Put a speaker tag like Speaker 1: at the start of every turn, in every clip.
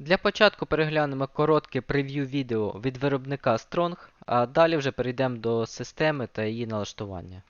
Speaker 1: Для початку переглянемо коротке прев'ю відео від виробника Strong, а далі вже перейдемо до системи та її налаштування.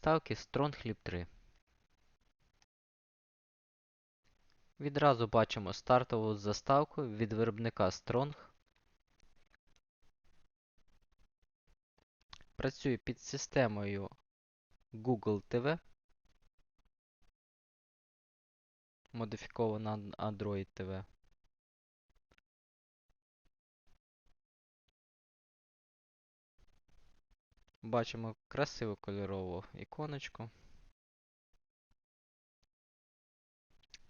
Speaker 1: Приставки StrongHlip 3. Відразу бачимо стартову заставку від виробника Strong. Працює під системою Google TV. Модифікована Android TV. Бачимо красиву кольорову іконочку.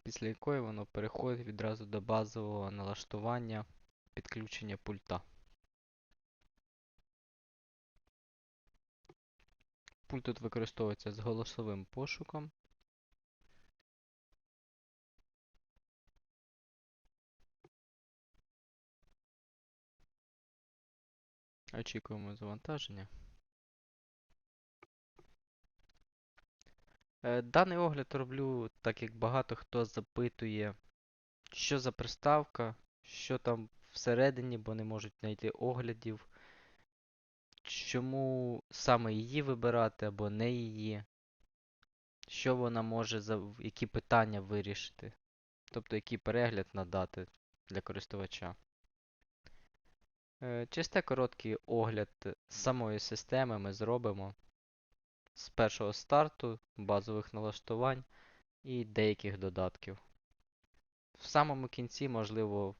Speaker 1: Після якої воно переходить відразу до базового налаштування підключення пульта. Пульт тут використовується з голосовим пошуком. Очікуємо завантаження. Даний огляд роблю, так як багато хто запитує, що за приставка, що там всередині, бо не можуть знайти оглядів. Чому саме її вибирати або не її? Що вона може за які питання вирішити? Тобто який перегляд надати для користувача. Е, Чисте короткий огляд самої системи ми зробимо з першого старту, базових налаштувань і деяких додатків. В самому кінці, можливо,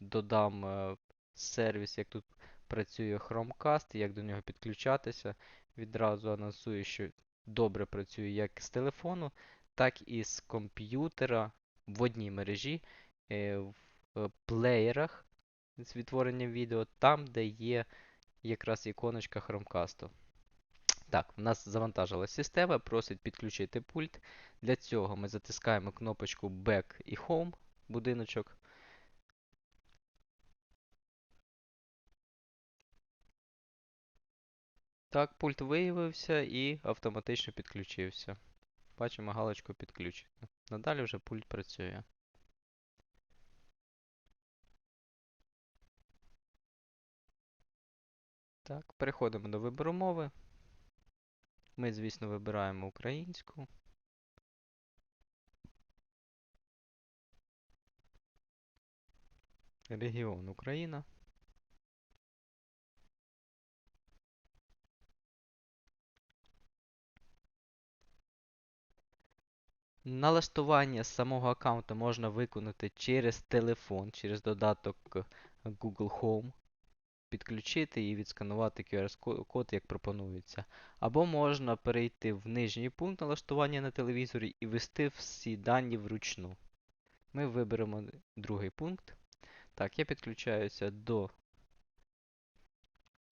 Speaker 1: додам е, сервіс, як тут працює Chromecast, як до нього підключатися. Відразу анонсую, що добре працює як з телефону, так і з комп'ютера в одній мережі, е, в е, плеєрах з відтворенням відео, там, де є якраз іконочка Chromecast. Так, в нас завантажилась система, просить підключити пульт. Для цього ми затискаємо кнопочку Back і Home будиночок. Так, пульт виявився і автоматично підключився. Бачимо галочку підключено. Надалі вже пульт працює. Так, переходимо до вибору мови. Ми, звісно, вибираємо українську. Регіон Україна. Налаштування самого аккаунту можна виконати через телефон, через додаток Google Home, підключити і відсканувати QR-код, як пропонується. Або можна перейти в нижній пункт налаштування на телевізорі і ввести всі дані вручну. Ми виберемо другий пункт. Так, я підключаюся до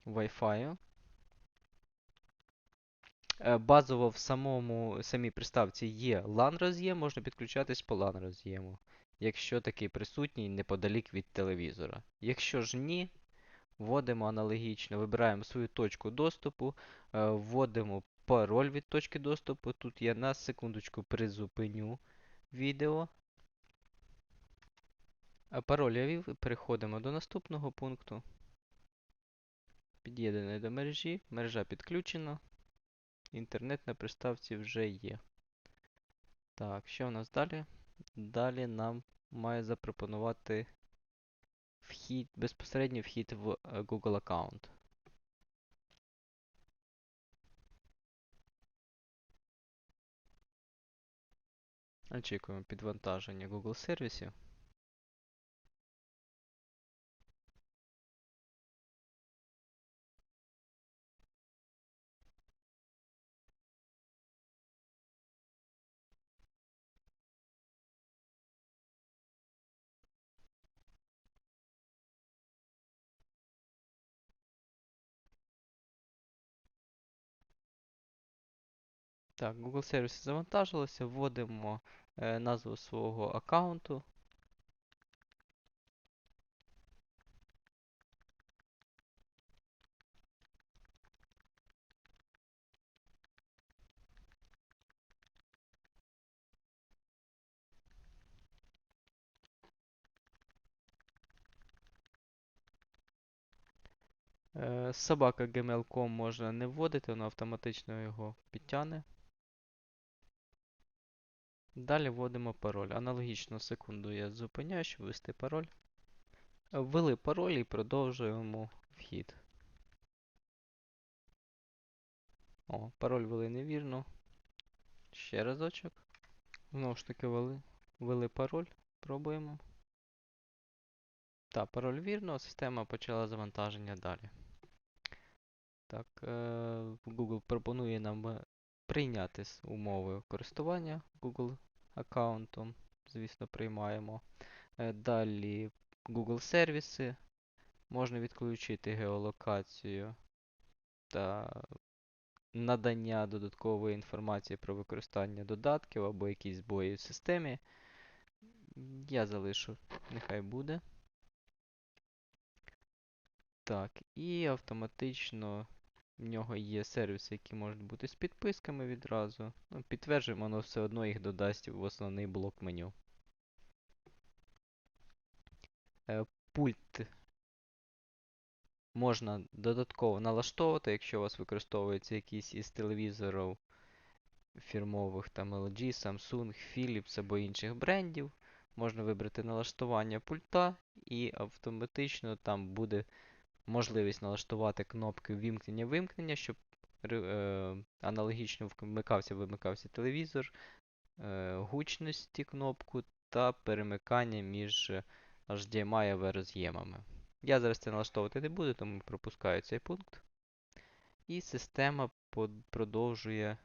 Speaker 1: Wi-Fi. Е, Базово в самому самій приставці є LAN роз'єм, можна підключатись по LAN роз'єму, якщо такий присутній неподалік від телевізора. Якщо ж ні, вводимо аналогічно, вибираємо свою точку доступу, е, вводимо пароль від точки доступу. Тут я на секундочку призупиню відео. А Пароль я ввів, переходимо до наступного пункту. Під'єднаний до мережі, мережа підключена. Інтернет на приставці вже є. Так, що у нас далі? Далі нам має запропонувати вхід, безпосередньо вхід в е, Google аккаунт. Очікуємо підвантаження Google сервісів. Так, Google сервіси завантажилося, вводимо е, назву свого аккаунту. Е, Собака gmail.com можна не вводити, воно автоматично його підтягне. Далі вводимо пароль. Аналогічно секунду я зупиняю, щоб ввести пароль. Ввели пароль і продовжуємо вхід. О, пароль ввели невірно. Ще разочок. Знову ж таки ввели, ввели пароль. Пробуємо. Так, пароль вірно, система почала завантаження далі. Так, е, Google пропонує нам е, прийняти умови користування Google аккаунтом. Звісно, приймаємо. Е, Далі Google сервіси. Можна відключити геолокацію та надання додаткової інформації про використання додатків або якісь збої в системі. Я залишу, нехай буде. Так, і автоматично в нього є сервіси, які можуть бути з підписками відразу. Ну, підтверджуємо, воно все одно їх додасть в основний блок меню. Е, Пульт можна додатково налаштовувати, якщо у вас використовується якийсь із телевізорів фірмових там LG, Samsung, Philips або інших брендів. Можна вибрати налаштування пульта і автоматично там буде можливість налаштувати кнопки вімкнення-вимкнення, щоб е, аналогічно вмикався-вимикався телевізор, е, гучності кнопку та перемикання між HDMI і роз'ємами. Я зараз це налаштовувати не буду, тому пропускаю цей пункт. І система продовжує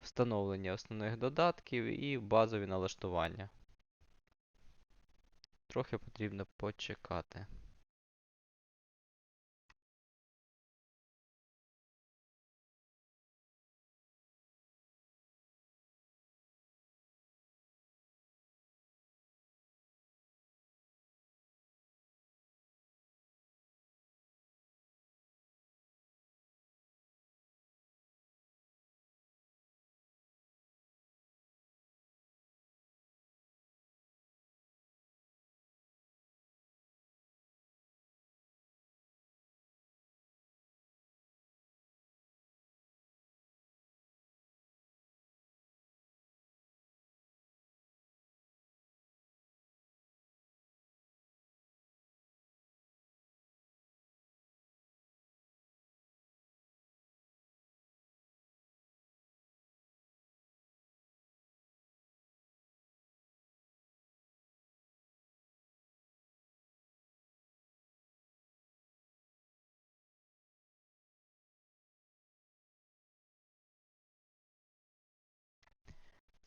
Speaker 1: встановлення основних додатків і базові налаштування. Трохи потрібно почекати.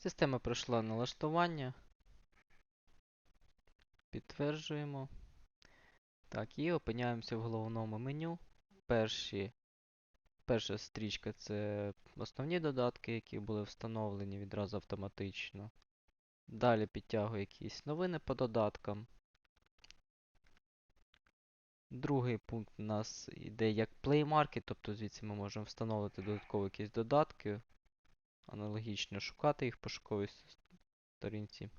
Speaker 1: Система пройшла налаштування. Підтверджуємо. Так, і опиняємося в головному меню. Перші, перша стрічка це основні додатки, які були встановлені відразу автоматично. Далі підтягую якісь новини по додаткам. Другий пункт у нас йде як Play Market, тобто звідси ми можемо встановити додаткові якісь додатки, аналогічно шукати їх в пошуковій сторінці.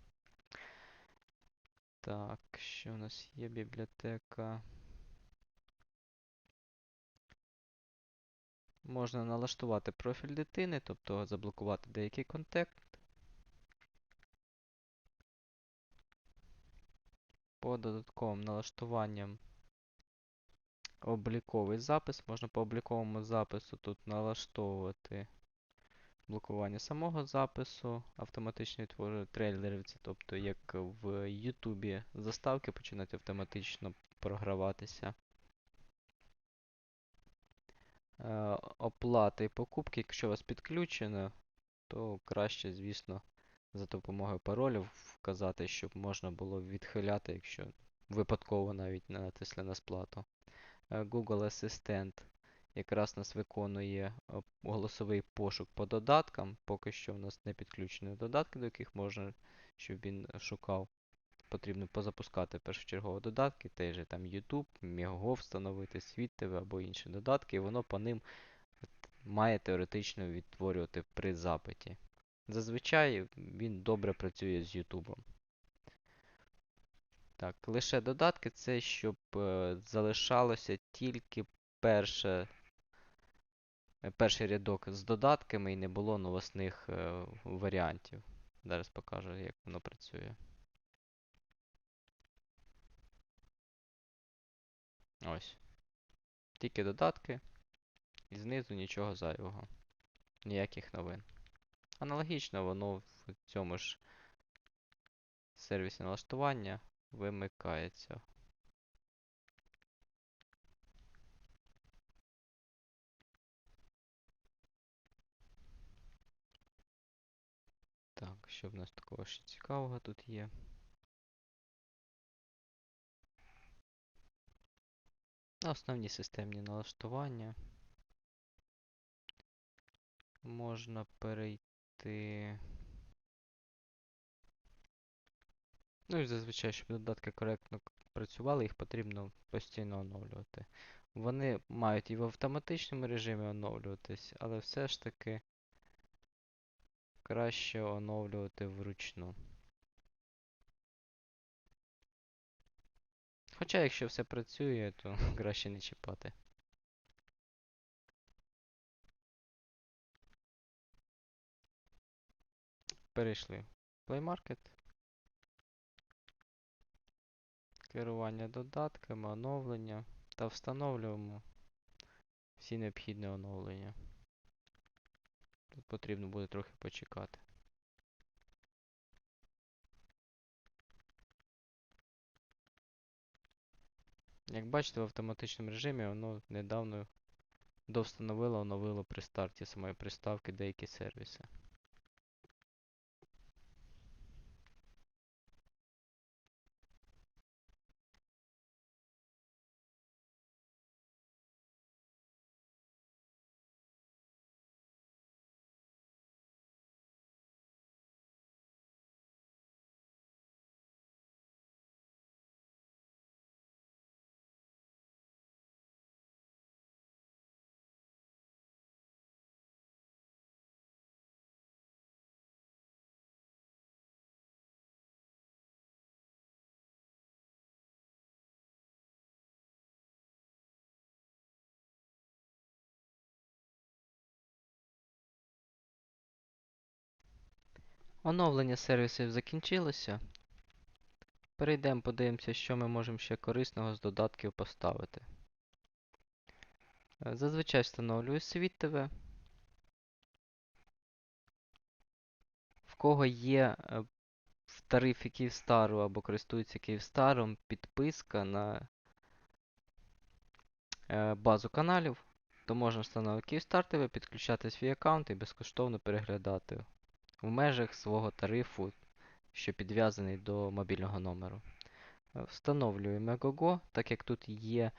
Speaker 1: Так, що у нас є бібліотека? Можна налаштувати профіль дитини, тобто заблокувати деякий контент. По додатковим налаштуванням обліковий запис. Можна по обліковому запису тут налаштовувати блокування самого запису, автоматично відтворювати трейлерів, тобто як в YouTube заставки починають автоматично програватися. Е, Оплати і покупки, якщо у вас підключено, то краще, звісно, за допомогою паролів вказати, щоб можна було відхиляти, якщо випадково навіть натисли на сплату. Е, Google Assistant. Якраз нас виконує е, голосовий пошук по додаткам. Поки що в нас не підключені додатки, до яких можна, щоб він шукав. Потрібно позапускати першочергово додатки, той же там YouTube, Megogo встановити, Світ TV або інші додатки, і воно по ним має теоретично відтворювати при запиті. Зазвичай він добре працює з YouTube. Так, лише додатки це щоб е, залишалося тільки перше, перший рядок з додатками і не було новосних е, варіантів. Зараз покажу, як воно працює. Ось. Тільки додатки. І знизу нічого зайвого. Ніяких новин. Аналогічно воно в цьому ж сервісі налаштування вимикається. Що в нас такого ще цікавого тут є? Основні системні налаштування. Можна перейти. Ну і зазвичай, щоб додатки коректно працювали, їх потрібно постійно оновлювати. Вони мають і в автоматичному режимі оновлюватись, але все ж таки краще оновлювати вручну. Хоча, якщо все працює, то краще не чіпати. Перейшли в Play Market. Керування додатками, оновлення та встановлюємо всі необхідні оновлення. Тут потрібно буде трохи почекати. Як бачите, в автоматичному режимі воно недавно довстановило, оновило при старті самої приставки деякі сервіси. Оновлення сервісів закінчилося. Перейдемо, подивимося, що ми можемо ще корисного з додатків поставити. Е, Зазвичай встановлюю Світ ТВ. В кого є е, в тарифі Київстару або користується Київстаром підписка на е, базу каналів, то можна встановити Київстар ТВ, підключати свій аккаунт і безкоштовно переглядати в межах свого тарифу, що підв'язаний до мобільного номеру. Е, Встановлюємо Megogo, так як тут є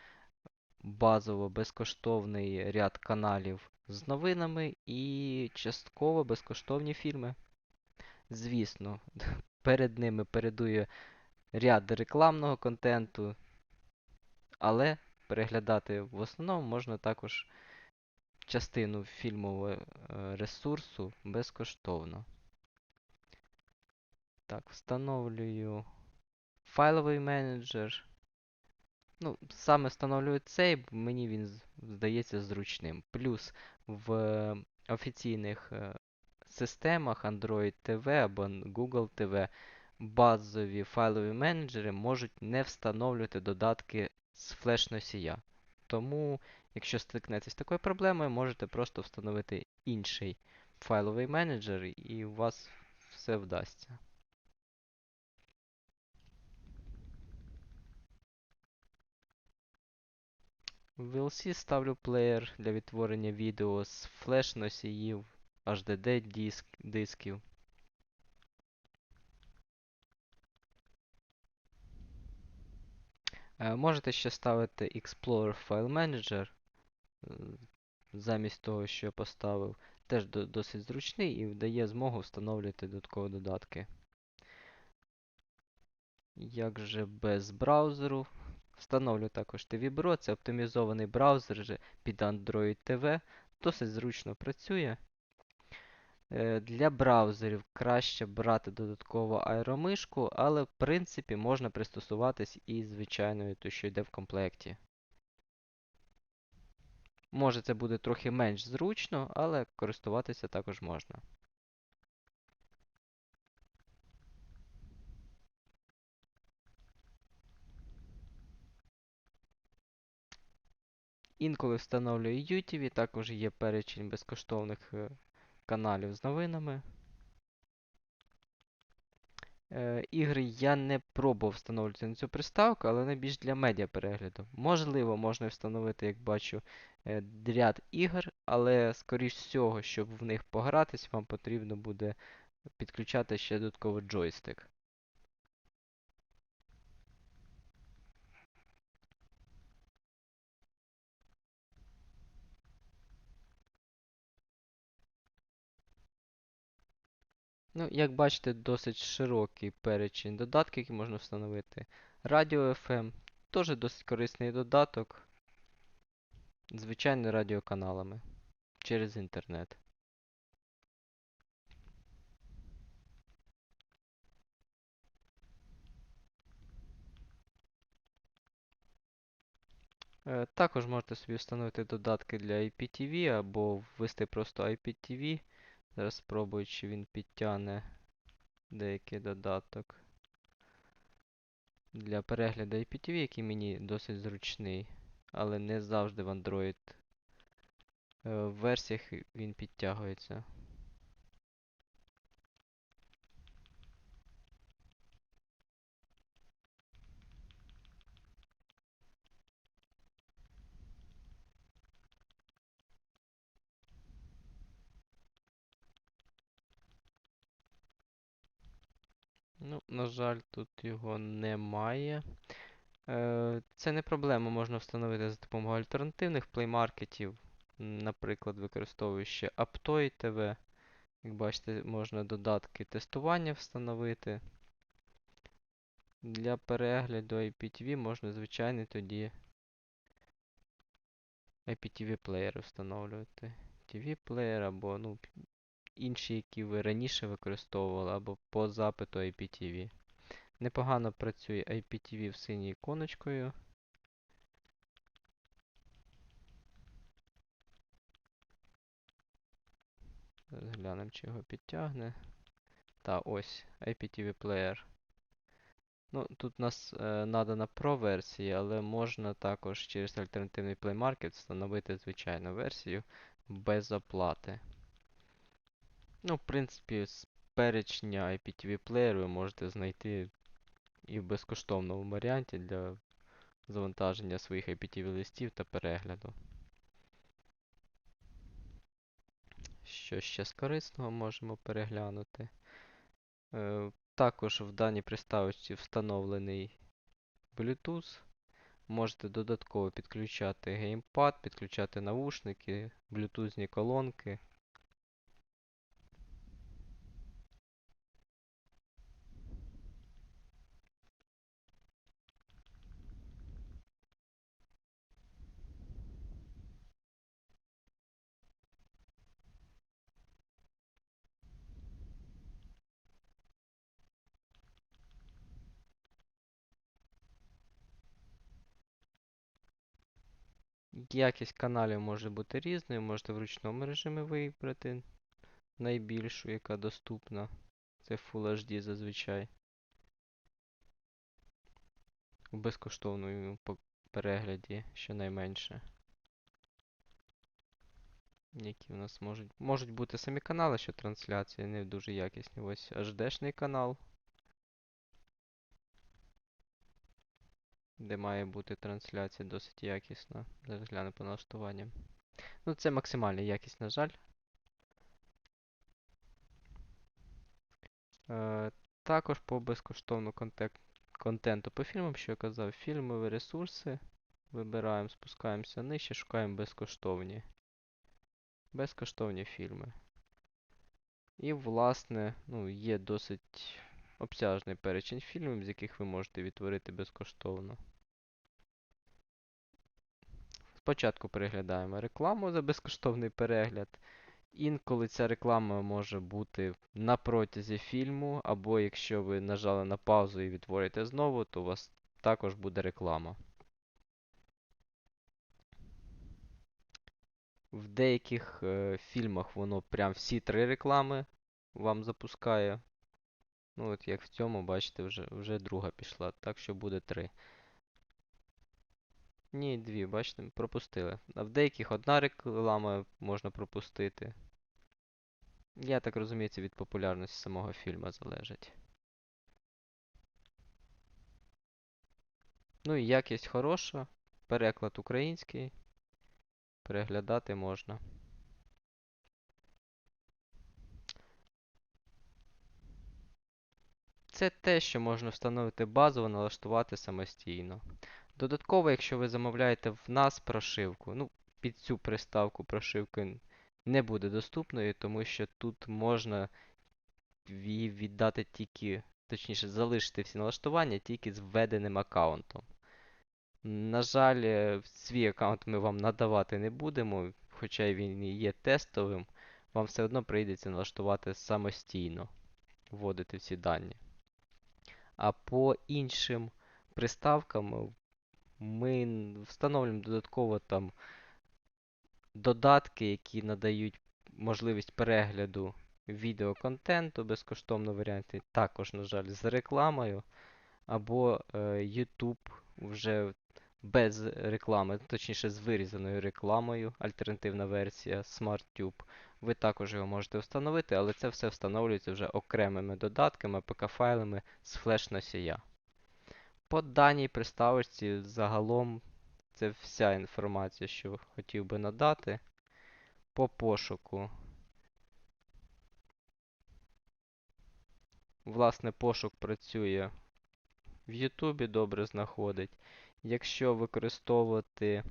Speaker 1: базово безкоштовний ряд каналів з новинами і частково безкоштовні фільми. Звісно, перед ними передує ряд рекламного контенту, але переглядати в основному можна також частину фільмового е, ресурсу безкоштовно. Так, встановлюю файловий менеджер. Ну, саме встановлюю цей, мені він здається зручним. Плюс в е, офіційних е, системах Android TV або Google TV базові файлові менеджери можуть не встановлювати додатки з флеш-носія. Тому, якщо стикнетесь з такою проблемою, можете просто встановити інший файловий менеджер, і у вас все вдасться. В VLC ставлю плеєр для відтворення відео з флеш-носіїв, HDD диск, дисків. Можете ще ставити Explorer File Manager. е, замість того, що я поставив, теж досить зручний і дає змогу встановлювати додаткові додатки. Як же без браузеру? Встановлю також TV Pro, це оптимізований браузер під Android TV. Досить зручно працює. Е, Для браузерів краще брати додатково аеромишку, але в принципі можна пристосуватись і звичайною, то що йде в комплекті. Може це буде трохи менш зручно, але користуватися також можна. Інколи встановлюю YouTube, також є перечень безкоштовних е, каналів з новинами. Е, ігри я не пробував встановлювати на цю приставку, але найбільш для медіа перегляду. Можливо, можна встановити, як бачу, е, ряд ігор, але, скоріш всього, щоб в них погратись, вам потрібно буде підключати ще додатковий джойстик. Ну, як бачите, досить широкий перечень додатків, які можна встановити. Радіо FM теж досить корисний додаток. Звичайно, радіоканалами через інтернет. Е, Також можете собі встановити додатки для IPTV або ввести просто IPTV. Зараз спробую, чи він підтягне деякий додаток для перегляду IPTV, який мені досить зручний, але не завжди в Android В версіях він підтягується. На жаль, тут його немає. Е, Це не проблема, можна встановити за допомогою альтернативних плеймаркетів. Наприклад, використовуючи Aptoy TV. Як бачите, можна додатки тестування встановити. Для перегляду IPTV можна звичайний тоді IPTV плеєр встановлювати. TV плеєр або ну, інші, які ви раніше використовували, або по запиту IPTV. Непогано працює IPTV в синій іконочкою. Глянемо, чи його підтягне. Та ось IPTV Player. Ну, тут у нас е, надана Pro версія, але можна також через альтернативний Play Market встановити звичайну версію без оплати. Ну, в принципі, з перечня IPTV Player ви можете знайти і в безкоштовному варіанті для завантаження своїх IPTV листів та перегляду. Що ще з корисного можемо переглянути? Е, також в даній приставочці встановлений Bluetooth. Можете додатково підключати геймпад, підключати навушники, блютузні колонки. Якість каналів може бути різною, можете в ручному режимі вибрати найбільшу, яка доступна. Це Full HD зазвичай. У безкоштовному перегляді щонайменше. Які в нас можуть. Можуть бути самі канали, що трансляції не дуже якісні. Ось HD-шний канал. Де має бути трансляція досить якісна. Зараз гляну по налаштуванням. Ну, це максимальна якість, на жаль. Е, також по безкоштовну контек- контенту по фільмам, що я казав, фільмові ресурси. Вибираємо, спускаємося нижче, шукаємо безкоштовні. Безкоштовні фільми. І, власне, ну, є досить обтяжний перечень фільмів, з яких ви можете відтворити безкоштовно. Спочатку переглядаємо рекламу за безкоштовний перегляд. Інколи ця реклама може бути на протязі фільму, або якщо ви нажали на паузу і відтворите знову, то у вас також буде реклама. В деяких е, фільмах воно прям всі три реклами вам запускає. Ну, от як в цьому, бачите, вже, вже друга пішла, так що буде три. Ні, дві, бачите, пропустили. А в деяких одна реклама можна пропустити. Я так розумію, це від популярності самого фільму залежить. Ну і якість хороша. Переклад український. Переглядати можна. Це те, що можна встановити базово, налаштувати самостійно. Додатково, якщо ви замовляєте в нас прошивку, ну, під цю приставку прошивки не буде доступною, тому що тут можна її віддати тільки, точніше, залишити всі налаштування тільки з введеним аккаунтом. На жаль, е, свій аккаунт ми вам надавати не будемо, хоча він і є тестовим, вам все одно прийдеться налаштувати самостійно, вводити всі дані. А по іншим приставкам ми встановлюємо додатково там додатки, які надають можливість перегляду відеоконтенту, безкоштовно варіанті, також, на жаль, з рекламою, або е, YouTube вже без реклами, точніше з вирізаною рекламою, альтернативна версія SmartTube. Ви також його можете встановити, але це все встановлюється вже окремими додатками, АПК-файлами з флеш-носія. По даній приставочці загалом це вся інформація, що хотів би надати. По пошуку. Власне, пошук працює в Ютубі, добре знаходить. Якщо використовувати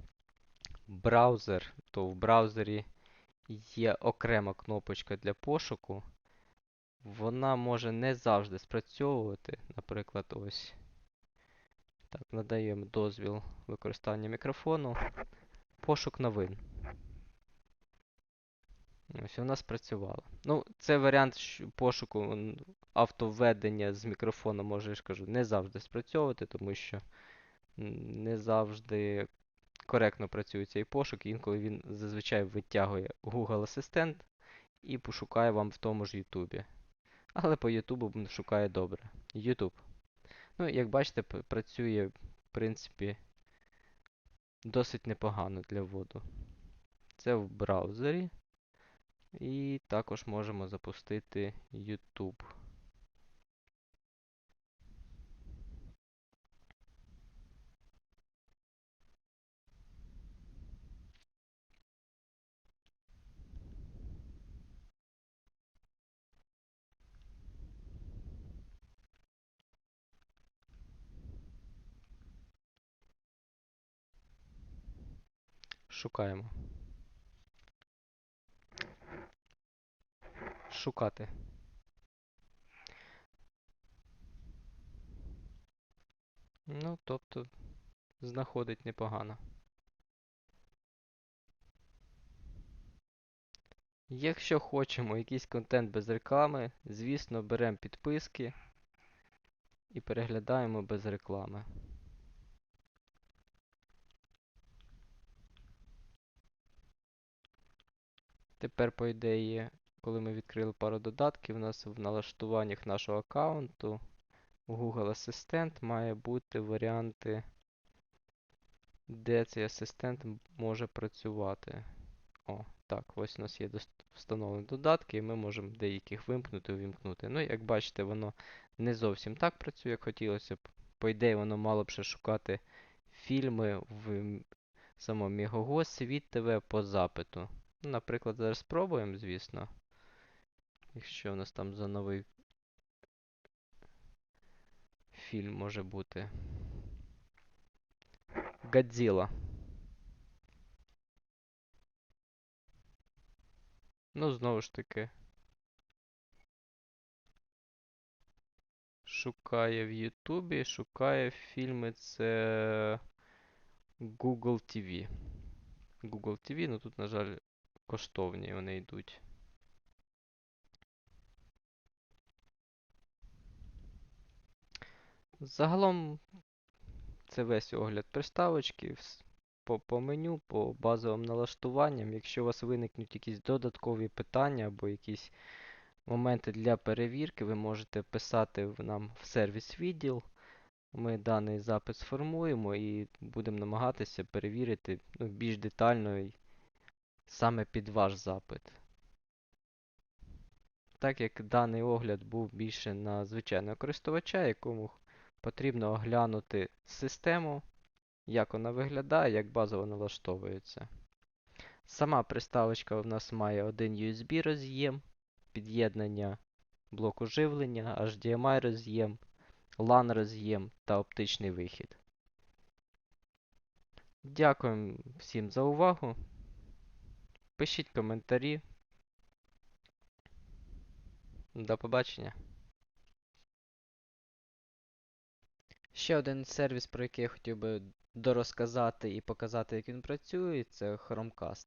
Speaker 1: браузер, то в браузері є окрема кнопочка для пошуку. Вона може не завжди спрацьовувати. Наприклад, ось. Так, надаємо дозвіл використання мікрофону. Пошук новин. Ось вона спрацювала. Ну, це варіант пошуку автовведення з мікрофону, може, я ж кажу, не завжди спрацьовувати, тому що не завжди коректно працює цей пошук. Інколи він зазвичай витягує Google Асистент і пошукає вам в тому ж Ютубі. Але по Ютубу шукає добре. YouTube. Ну, як бачите, працює, в принципі, досить непогано для вводу. Це в браузері. І також можемо запустити YouTube. Шукаємо. Шукати. Ну, тобто, знаходить непогано. Якщо хочемо якийсь контент без реклами, звісно, беремо підписки і переглядаємо без реклами. Тепер, по ідеї, коли ми відкрили пару додатків, у нас в налаштуваннях нашого аккаунту Google Асистент має бути варіанти, де цей асистент може працювати. О, так, ось у нас є встановлені додатки, і ми можемо деяких вимкнути, увімкнути. Ну, як бачите, воно не зовсім так працює, як хотілося б. По ідеї, воно мало б ще шукати фільми в самому Мігого, Світ ТВ по запиту. Ну, Наприклад, зараз спробуємо, звісно. Якщо в нас там за новий фільм може бути. Godzilla. Ну, знову ж таки. Шукає в Ютубі, шукає фільми. Це Google TV. Google TV, ну тут, на жаль, коштовні вони йдуть. Загалом це весь огляд приставочки. По, по меню, по базовим налаштуванням. Якщо у вас виникнуть якісь додаткові питання або якісь моменти для перевірки, ви можете писати нам в сервіс відділ. Ми даний запит сформуємо і будемо намагатися перевірити ну, більш детально саме під ваш запит. Так як даний огляд був більше на звичайного користувача, якому потрібно оглянути систему, як вона виглядає, як базово налаштовується. Сама приставочка у нас має один USB роз'єм, під'єднання блоку живлення, HDMI роз'єм, LAN роз'єм та оптичний вихід. Дякуємо всім за увагу. Пишіть коментарі. До побачення. Ще один сервіс, про який я хотів би дорозказати і показати, як він працює, це Chromecast.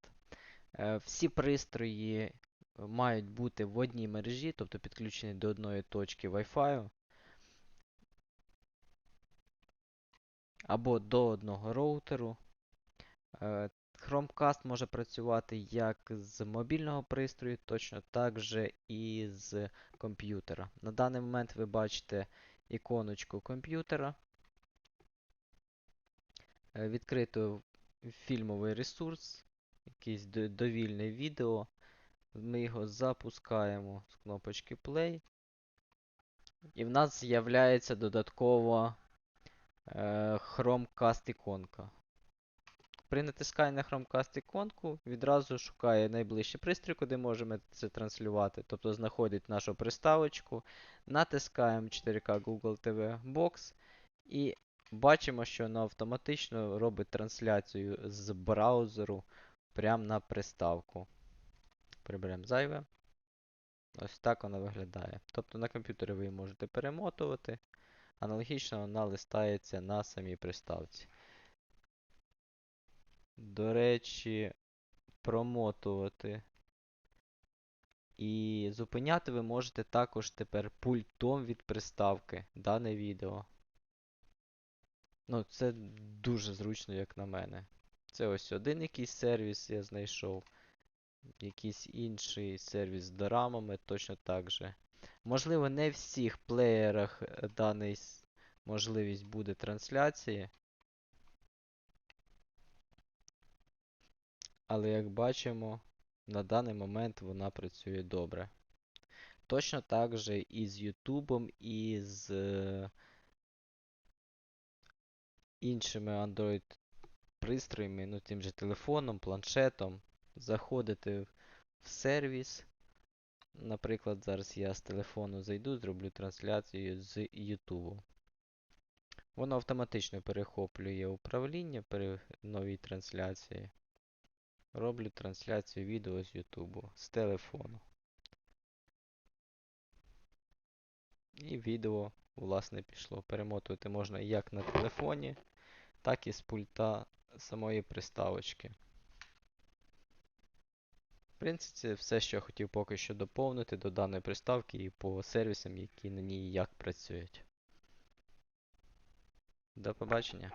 Speaker 1: Е, Всі пристрої мають бути в одній мережі, тобто підключені до одної точки Wi-Fi або до одного роутеру. Chromecast може працювати як з мобільного пристрою, точно так же і з комп'ютера. На даний момент ви бачите іконочку комп'ютера. Е, Відкрито фільмовий ресурс, якийсь довільне відео. Ми його запускаємо з кнопочки Play. І в нас з'являється додатково е, Chromecast іконка. При натисканні на Chromecast іконку відразу шукає найближчий пристрій, куди можемо це транслювати. Тобто знаходить нашу приставочку, натискаємо 4K Google TV Box і бачимо, що воно автоматично робить трансляцію з браузеру прямо на приставку. Приберемо зайве. Ось так воно виглядає. Тобто на комп'ютері ви можете перемотувати. Аналогічно вона листається на самій приставці. До речі, промотувати і зупиняти ви можете також тепер пультом від приставки дане відео. Ну, це дуже зручно, як на мене. Це ось один якийсь сервіс я знайшов. Якийсь інший сервіс з дорамами точно так же. Можливо, не в всіх плеєрах е, даний можливість буде трансляції. Але як бачимо, на даний момент вона працює добре. Точно так же і з Ютубом, і з е, іншими Android пристроями, ну тим же телефоном, планшетом. Заходите в сервіс. Наприклад, зараз я з телефону зайду, зроблю трансляцію з Ютубу. Воно автоматично перехоплює управління при новій трансляції. Роблю трансляцію відео з Ютубу з телефону. І відео, власне, пішло. Перемотувати можна як на телефоні, так і з пульта самої приставочки. В принципі, це все, що я хотів поки що доповнити до даної приставки і по сервісам, які на ній як працюють. До побачення.